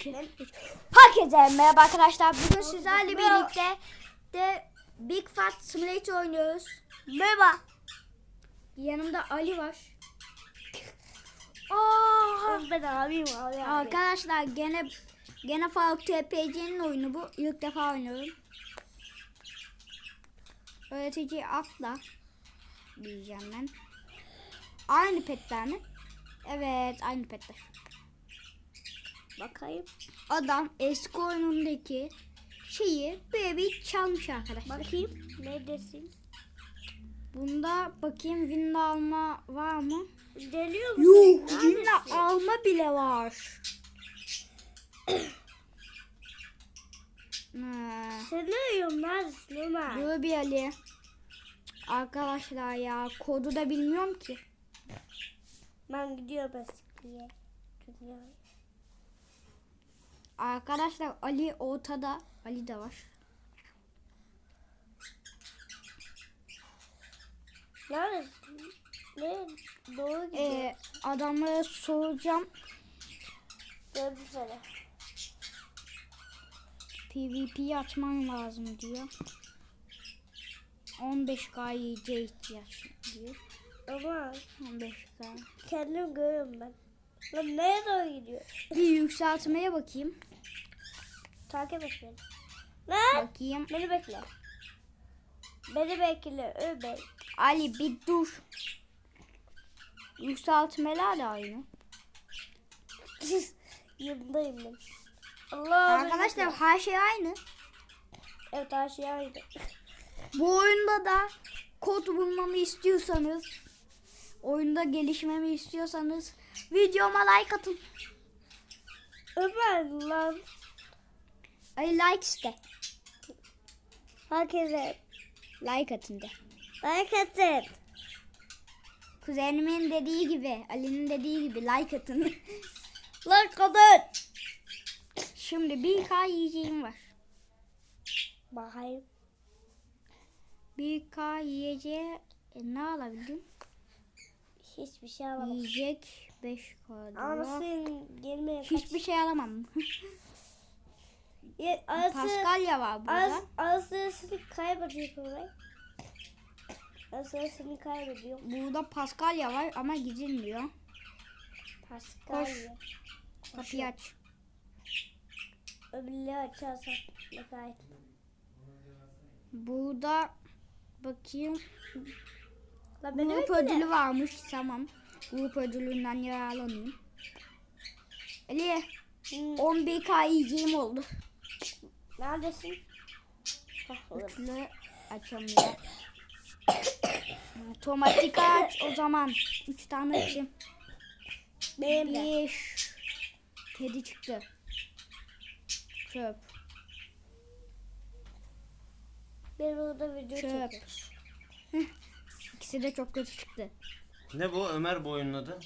2, 3. Herkese merhaba arkadaşlar. Bugün sizlerle birlikte de Big Fat Simulator oynuyoruz. Merhaba. Yanımda Ali var. Aa, Ben abiyim abi. abi. arkadaşlar gene gene Faruk TPC'nin oyunu bu. İlk defa oynuyorum. Öğretici atla diyeceğim ben. Aynı petler mi? Evet aynı petler. Bakayım. adam eski oyunundaki şeyi böyle bir çalmış arkadaşlar. Bakayım. Neredesin? Bunda bakayım win alma var mı? Geliyor musun? Yuh Neredesin? win alma bile var. Yiyorsun neredesin Ömer? Dur bir Ali. Arkadaşlar ya kodu da bilmiyorum ki. Ben gidiyorum eskiye. Dünyaya. Arkadaşlar Ali ortada. Ali de var. Neredesin? Ne? Doğru gidiyor. Ee, adamlara soracağım. Gördüm seni. PvP açman lazım diyor. 15k yiyeceğe ihtiyaç diyor. Ama 15k. kendim görüyorum ben. Lan nereye doğru gidiyor? Bir yükseltmeye bakayım. Takip et beni. Lan! Bakayım. Beni bekle. Beni bekle Ömer. Ali bir dur. Yükseltmeler de aynı. Yanındayım ben. Allah Arkadaşlar her şey aynı. Evet her şey aynı. Bu oyunda da kod bulmamı istiyorsanız, oyunda gelişmemi istiyorsanız videoma like atın. Ömer lan. Ali like iste. Herkese Like atın de. like atın. Kuzenimin dediği gibi, Ali'nin dediği gibi like atın. Like atın. Şimdi bir k yiyeceğim var. Bakayım. Bir k yiyeceğe e, ne alabildim? Hiçbir şey alamam. Yiyecek 5 k Ama senin gelmeye kaç... Hiçbir şey alamam. Ya, arası, Paskalya var burada. arası, arasını kaybediyorum ben. Arasını kaybediyorum. Burada Paskalya var ama gidilmiyor. Paskalya. Kapıyı aç. Öbürleri açarsak bakayım. Burada bakayım. La Grup ödülü varmış. Tamam. Grup ödülünden yararlanayım. Ali Hmm, 11k yiyeceğim oldu. Neredesin? Orada. Üçlü açamıyor. Otomatik aç o zaman. 3 tane açayım. Benim. 5. Kedi çıktı. Çöp. Ben burada video Çöp. çekiyorum. İkisi de çok kötü çıktı. Ne bu Ömer bu oyunun adı?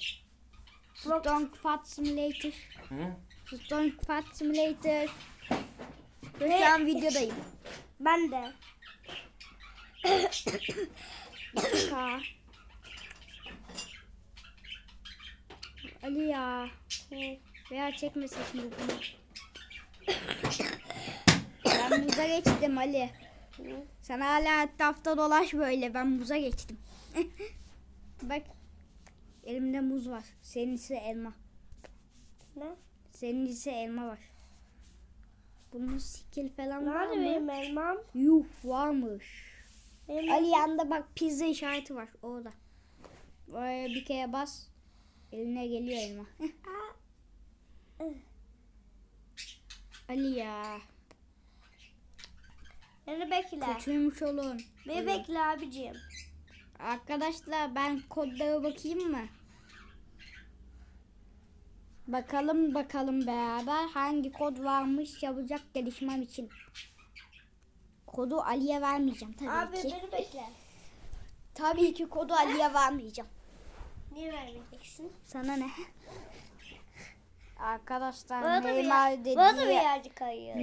Strong Fat Simulator. Hı? Strong Fat Simulator. Ve şu an videodayım. Ben de. 2K. Ali ya. Veya çekmesin şimdi bunu. Ben buza geçtim Ali. Sen hala etrafta dolaş böyle. Ben buza geçtim. Bak. Elimde muz var. Senin ise elma. Ne? Senin ise elma var. Bunun skill falan var Nerede mı? benim elmam? Yuh varmış. Benim Ali yanında bak pizza işareti var orada. Oraya bir kere bas. Eline geliyor elma. Ali ya. Beni bekle. Kötüymüş olun. Beni bekle abicim. Arkadaşlar ben kodlara bakayım mı? Bakalım bakalım beraber hangi kod varmış yapacak gelişmem için. Kodu Ali'ye vermeyeceğim tabii Abi ki. beni bekle. Tabii ki kodu Ali'ye vermeyeceğim. Niye vermeyeceksin? Sana ne? Arkadaşlar Neymar yer, dediği.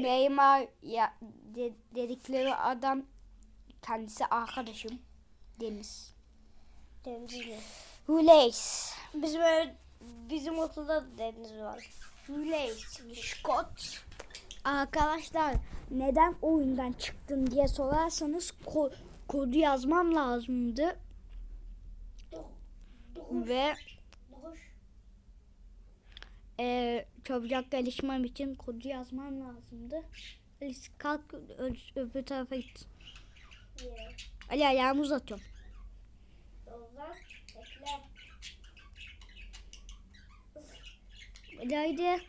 Neymar ya de- dedikleri adam kendisi arkadaşım Deniz. Temizli. Huleys. Bizim öyle, bizim okulda da deniz var. Scott. Arkadaşlar neden oyundan çıktın diye sorarsanız ko- kodu yazmam lazımdı ve eee çabucak gelişmem için kodu yazmam lazımdı. Kalk öbür tarafa git. Niye? Ali ayağımı uzatıyorum. Ali haydi.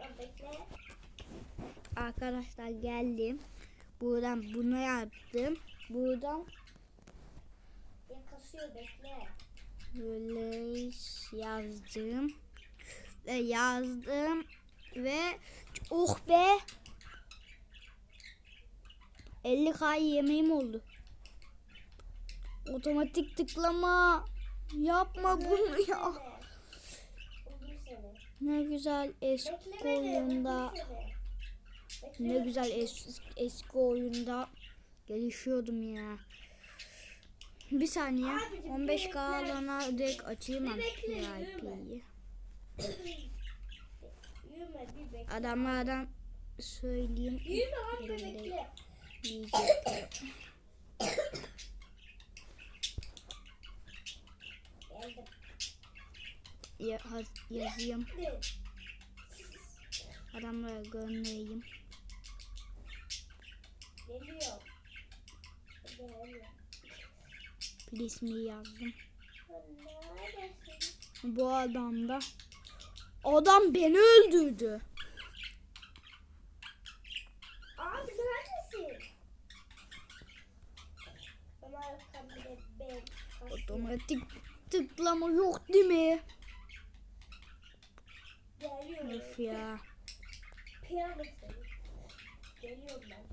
Arkadaşlar geldim. Buradan bunu yaptım. Buradan Ya kasıyor bekle. böyle yazdım. Ve yazdım. Ve oh be. 50k yemeğim oldu. Otomatik tıklama. Yapma bunu ya. Ne güzel eski oyunda. Ne güzel es- eski oyunda gelişiyordum ya. Bir saniye. Abicim, 15k bekle. alana direkt açayım VIP'yi. Adamlardan söyleyeyim. Yürüme Elimde bekle. yiyecek. Geldim. Ya- yazayım. Adamlara göndereyim. Geliyor. Please yazdım. Bu adam da Adam beni öldürdü. Abi neredesin? Otomatik tıklama yok değil mi? Geliyorum. Öf ya. Piyano. Geliyorum ben.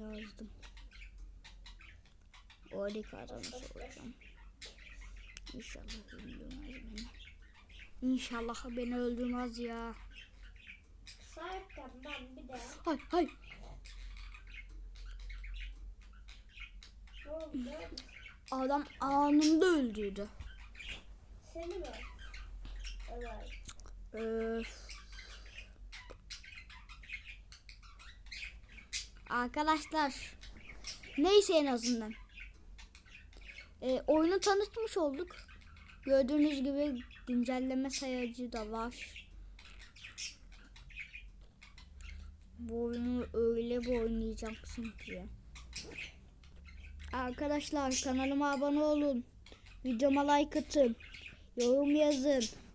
Yazdım. Oradaki adamı soracağım. İnşallah öldürmez beni. İnşallah beni öldürmez ya. Sahipten ben bir de. Hay hay. Adam anında öldürdü. Seni mi? Evet. Öf. Arkadaşlar neyse en azından Ee, oyunu tanıtmış olduk. Gördüğünüz gibi güncelleme sayacı da var. Bu oyunu öyle bir oynayacaksın ki. Arkadaşlar kanalıma abone olun. Videoma like atın. Yorum yazın.